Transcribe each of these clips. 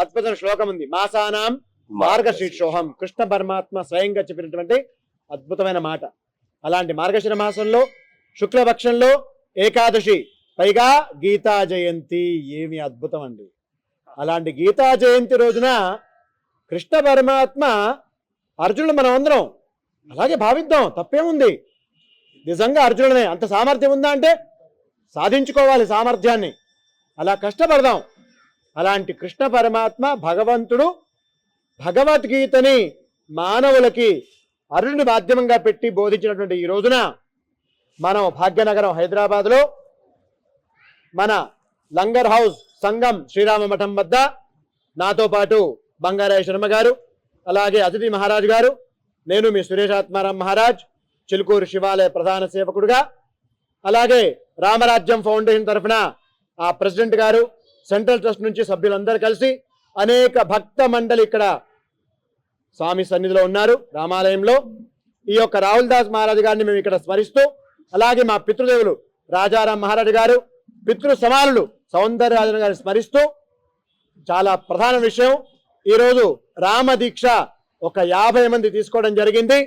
అద్భుతమైన శ్లోకం ఉంది. మాసానాం మార్గశీర్షోహం. కృష్ణ పరమాత్మ స్వయంగా చెప్పినటువంటి అద్భుతమైన మాట. అలాంటి మార్గశిర మాసంలో శుక్లపక్షంలో ఏకాదశి. పైగా గీతా జయంతి ఏమి అద్భుతం అండి. అలాంటి గీతా జయంతి రోజున కృష్ణ పరమాత్మ అర్జునుడు మనం అందరం అలాగే భావిద్దాం. తప్పేముంది? నిజంగా అర్జునుడనే అంత సామర్థ్యం ఉందా అంటే సాధించుకోవాలి సామర్థ్యాన్ని. అలా కష్టపడదాం. అలాంటి కృష్ణ పరమాత్మ భగవంతుడు భగవద్గీతని మానవులకి అరుణుని మాధ్యమంగా పెట్టి బోధించినటువంటి ఈ రోజున మనం భాగ్యనగరం హైదరాబాద్లో మన లంగర్ హౌస్ సంఘం శ్రీరామ మఠం వద్ద నాతో పాటు బంగారాయ శర్మ గారు అలాగే అతిథి మహారాజ్ గారు నేను మీ సురేష్ ఆత్మారాం మహారాజ్ చిలుకూరు శివాలయ ప్రధాన సేవకుడుగా అలాగే రామరాజ్యం ఫౌండేషన్ తరఫున ఆ ప్రెసిడెంట్ గారు సెంట్రల్ ట్రస్ట్ నుంచి సభ్యులందరూ కలిసి అనేక భక్త మండలి ఇక్కడ స్వామి సన్నిధిలో ఉన్నారు రామాలయంలో. ఈ యొక్క రాహుల్ దాస్ మహారాజు గారిని మేము ఇక్కడ స్మరిస్తూ అలాగే మా పితృదేవులు రాజారాం మహారాజు గారు పితృ సమానులు సౌందర్యరాజన్ గారిని స్మరిస్తూ చాలా ప్రధాన విషయం ఈరోజు రామదీక్ష ఒక యాభై మంది తీసుకోవడం జరిగింది.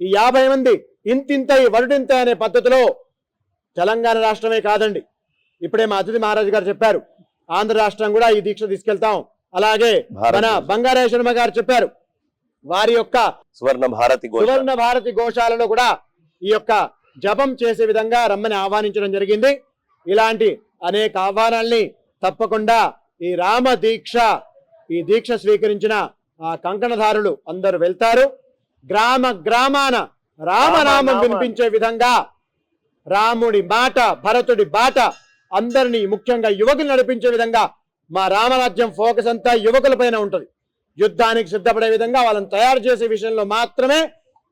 ఈ యాభై మంది ఇంతింతై వరుడింత అనే పద్ధతిలో తెలంగాణ రాష్ట్రమే కాదండి. ఇప్పుడే మా అతిథి మహారాజు గారు చెప్పారు. ఆంధ్ర రాష్ట్రం కూడా ఈ దీక్ష తీసుకెళ్తాం. అలాగే మన. బంగారాయ శర్మ గారు చెప్పారు. వారి యొక్క సువర్ణ భారతి సువర్ణ భారతి గోశాలలో కూడా ఈ యొక్క జపం చేసే విధంగా రమ్మని ఆహ్వానించడం జరిగింది. ఇలాంటి అనేక ఆహ్వానాల్ని తప్పకుండా ఈ రామ దీక్ష ఈ దీక్ష స్వీకరించిన ఆ కంకణధారులు అందరూ వెళ్తారు. గ్రామ గ్రామాన రామనామం. వినిపించే విధంగా రాముడి మాట భరతుడి బాట అందరినీ ముఖ్యంగా యువకులు నడిపించే విధంగా మా రామరాజ్యం ఫోకస్ అంతా యువకులపైన ఉంటుంది. యుద్ధానికి సిద్ధపడే విధంగా వాళ్ళని తయారు చేసే విషయంలో మాత్రమే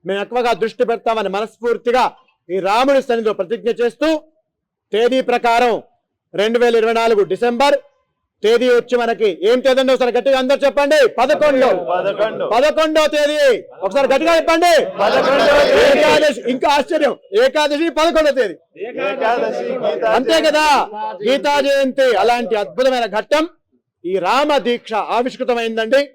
మేము ఎక్కువగా దృష్టి పెడతామని మనస్ఫూర్తిగా ఈ రాముడి సన్నిధిలో ప్రతిజ్ఞ చేస్తూ తేదీ ప్రకారం రెండు వేల ఇరవై నాలుగు డిసెంబర్ తేదీ వచ్చి మనకి ఏం తేదీ అండి ఒకసారి గట్టిగా అందరు చెప్పండి. పదకొండు. పదకొండు. తేదీ. ఒకసారి గట్టిగా చెప్పండి. ఏకాదశి. ఇంకా ఆశ్చర్యం. ఏకాదశి పదకొండో తేదీ. అంతే కదా? గీతా జయంతి అలాంటి అద్భుతమైన ఘట్టం. ఈ రామ దీక్ష ఆవిష్కృతమైందండి.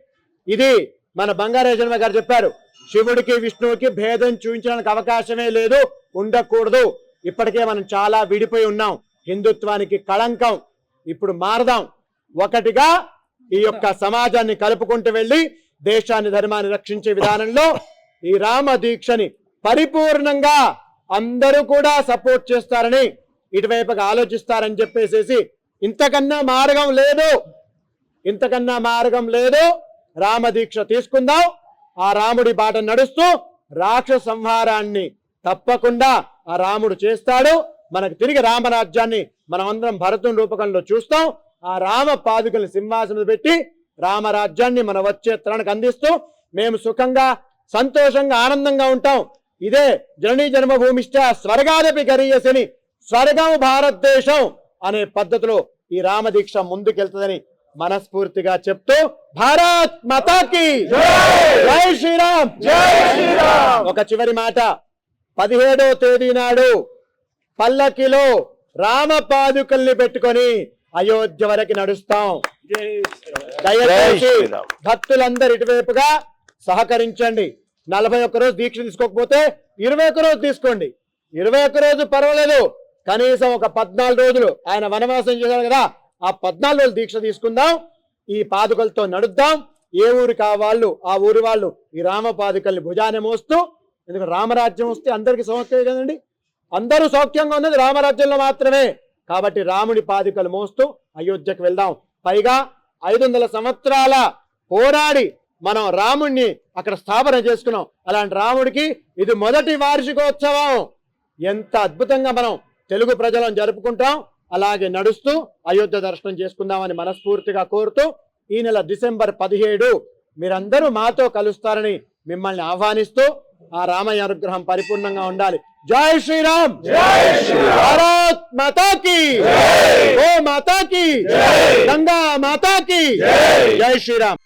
ఇది మన బంగారేజన్మ గారు చెప్పారు. శివుడికి విష్ణువుకి భేదం చూపించడానికి అవకాశమే లేదు. ఉండకూడదు. ఇప్పటికే మనం చాలా విడిపోయి ఉన్నాం. హిందుత్వానికి కళంకం. ఇప్పుడు మారదాం. ఒకటిగా ఈ యొక్క సమాజాన్ని కలుపుకుంటూ వెళ్ళి దేశాన్ని ధర్మాన్ని రక్షించే విధానంలో ఈ రామ దీక్షని పరిపూర్ణంగా అందరూ కూడా సపోర్ట్ చేస్తారని ఇటువైపుగా ఆలోచిస్తారని చెప్పేసేసి ఇంతకన్నా మార్గం లేదు. ఇంతకన్నా మార్గం లేదు. రామదీక్ష తీసుకుందాం. ఆ రాముడి బాట నడుస్తూ రాక్షస సంహారాన్ని తప్పకుండా ఆ రాముడు చేస్తాడు. మనకు తిరిగి రామరాజ్యాన్ని మనం అందరం రూపకంలో చూస్తాం. ఆ రామ పాదుకల్ని సింహాసనం పెట్టి రామరాజ్యాన్ని మన వచ్చే తరానికి అందిస్తూ మేము సుఖంగా సంతోషంగా ఆనందంగా ఉంటాం. ఇదే జననీ జన్మభూమిష్ట స్వర్గాదపి గరీయసని స్వర్గం భారతదేశం అనే పద్ధతిలో ఈ రామదీక్ష ముందుకెళ్తుందని మనస్ఫూర్తిగా చెప్తూ భారత్ మాతాకి జై శ్రీరామ్! జై శ్రీరామ్! ఒక చివరి మాట. పదిహేడో తేదీ నాడు పల్లకిలో రామ పాదుకల్ని పెట్టుకొని అయోధ్య వరకు నడుస్తాం. జై దయచేసి. భక్తులందరు ఇటువైపుగా సహకరించండి. నలభై ఒక్క రోజు దీక్ష తీసుకోకపోతే ఇరవై ఒక్క రోజు తీసుకోండి. ఇరవై ఒక్క రోజు పర్వాలేదు. కనీసం ఒక పద్నాలుగు రోజులు ఆయన వనవాసం చేశాడు కదా ఆ పద్నాలుగు రోజులు దీక్ష తీసుకుందాం. ఈ పాదుకలతో నడుద్దాం. ఏ ఊరు కావాళ్ళు ఆ ఊరి వాళ్ళు ఈ రామ పాదుకల్ని భుజాన్ని మోస్తూ ఎందుకంటే రామరాజ్యం వస్తే అందరికి సౌఖ్యమే కదండి. అందరూ సౌఖ్యంగా ఉన్నది రామరాజ్యంలో మాత్రమే. కాబట్టి రాముడి పాదుకలు మోస్తూ అయోధ్యకు వెళ్దాం. పైగా ఐదు వందల సంవత్సరాల పోరాడి మనం రాముణ్ణి అక్కడ స్థాపన చేసుకున్నాం. అలాంటి రాముడికి ఇది మొదటి వార్షికోత్సవం. ఎంత అద్భుతంగా మనం తెలుగు ప్రజలను జరుపుకుంటాం. అలాగే నడుస్తూ అయోధ్య దర్శనం చేసుకుందామని మనస్ఫూర్తిగా కోరుతూ ఈ నెల డిసెంబర్ పదిహేడు మీరందరూ మాతో కలుస్తారని మిమ్మల్ని ఆహ్వానిస్తూ ఆ రామయ్య అనుగ్రహం పరిపూర్ణంగా ఉండాలి. జై శ్రీరామ్ జై భారత్ మాతాకి ఓ మాతాకి గంగా మాతాకి జై శ్రీరామ్